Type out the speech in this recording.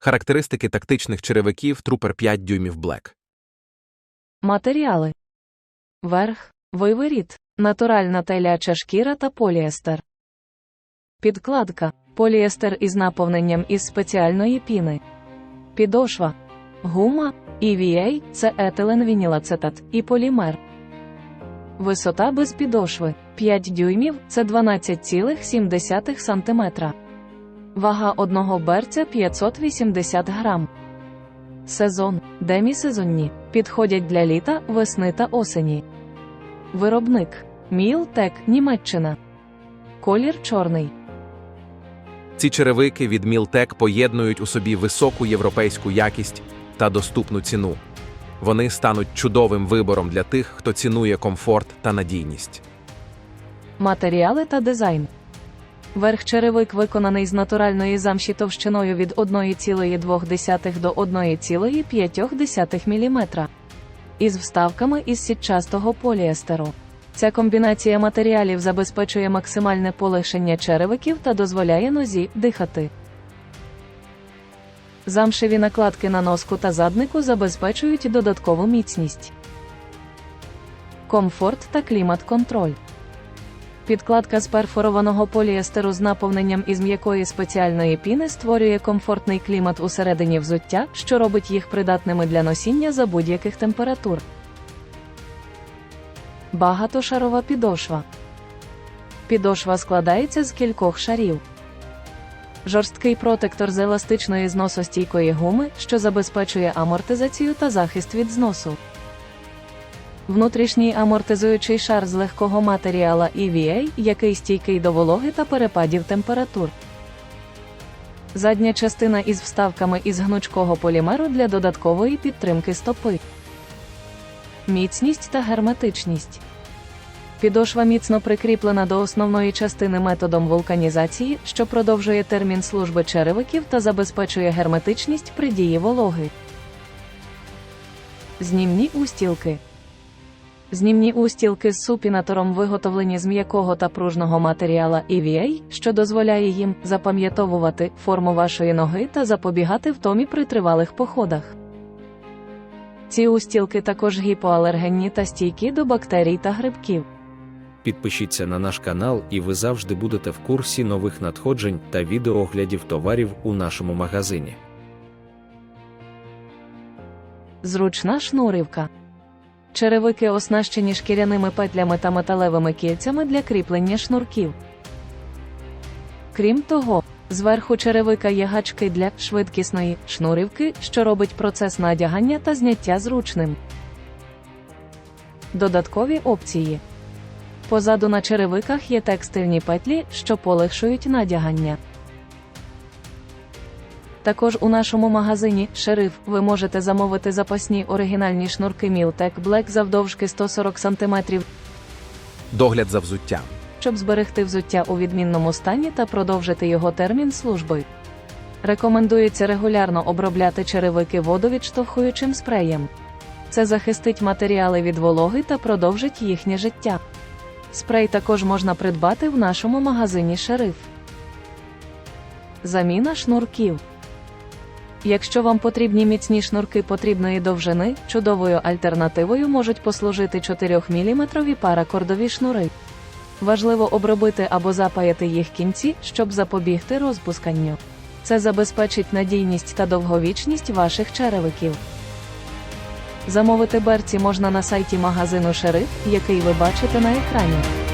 Характеристики тактичних черевиків Trooper 5 дюймів Black. Матеріали. Верх, войворіт, натуральна теляча шкіра та поліестер. Підкладка. Поліестер із наповненням із спеціальної піни. Підошва. Гума, EVA – це етиленвінілацетат і полімер. Висота без підошви 5 дюймів це 12,7 см. Вага одного берця 580 грам. Сезон демісезонні підходять для літа, весни та осені. Виробник Мілтек, Німеччина. Колір чорний. Ці черевики від Мілтек поєднують у собі високу європейську якість та доступну ціну. Вони стануть чудовим вибором для тих, хто цінує комфорт та надійність. Матеріали та дизайн. Верх черевик виконаний з натуральної замші товщиною від 1,2 до 1,5 мм. Із вставками із сітчастого поліестеру. Ця комбінація матеріалів забезпечує максимальне полегшення черевиків та дозволяє нозі дихати. Замшеві накладки на носку та заднику забезпечують додаткову міцність. Комфорт та клімат-контроль. Підкладка з перфорованого поліестеру з наповненням із м'якої спеціальної піни створює комфортний клімат усередині взуття, що робить їх придатними для носіння за будь-яких температур. Багатошарова підошва. Підошва складається з кількох шарів. Жорсткий протектор з еластичної зносостійкої гуми, що забезпечує амортизацію та захист від зносу. Внутрішній амортизуючий шар з легкого матеріала EVA, який стійкий до вологи та перепадів температур. Задня частина із вставками із гнучкого полімеру для додаткової підтримки стопи. Міцність та герметичність. Підошва міцно прикріплена до основної частини методом вулканізації, що продовжує термін служби черевиків та забезпечує герметичність при дії вологи. Знімні устілки. Знімні устілки з супінатором виготовлені з м'якого та пружного матеріала EVA, що дозволяє їм запам'ятовувати форму вашої ноги та запобігати втомі при тривалих походах. Ці устілки також гіпоалергенні та стійкі до бактерій та грибків. Підпишіться на наш канал, і ви завжди будете в курсі нових надходжень та відеооглядів товарів у нашому магазині. Зручна шнурівка. Черевики оснащені шкіряними петлями та металевими кільцями для кріплення шнурків. Крім того, зверху черевика є гачки для швидкісної шнурівки, що робить процес надягання та зняття зручним. Додаткові опції. Позаду на черевиках є текстильні петлі, що полегшують надягання. Також у нашому магазині Шериф ви можете замовити запасні оригінальні шнурки Мілтек Black завдовжки 140 см, Догляд за взуттям. щоб зберегти взуття у відмінному стані та продовжити його термін служби. Рекомендується регулярно обробляти черевики водовідштовхуючим спреєм. Це захистить матеріали від вологи та продовжить їхнє життя. Спрей також можна придбати в нашому магазині Шериф. Заміна шнурків. Якщо вам потрібні міцні шнурки потрібної довжини, чудовою альтернативою можуть послужити 4-мм паракордові шнури. Важливо обробити або запаяти їх кінці, щоб запобігти розпусканню. Це забезпечить надійність та довговічність ваших черевиків. Замовити берці можна на сайті магазину Шериф, який ви бачите на екрані.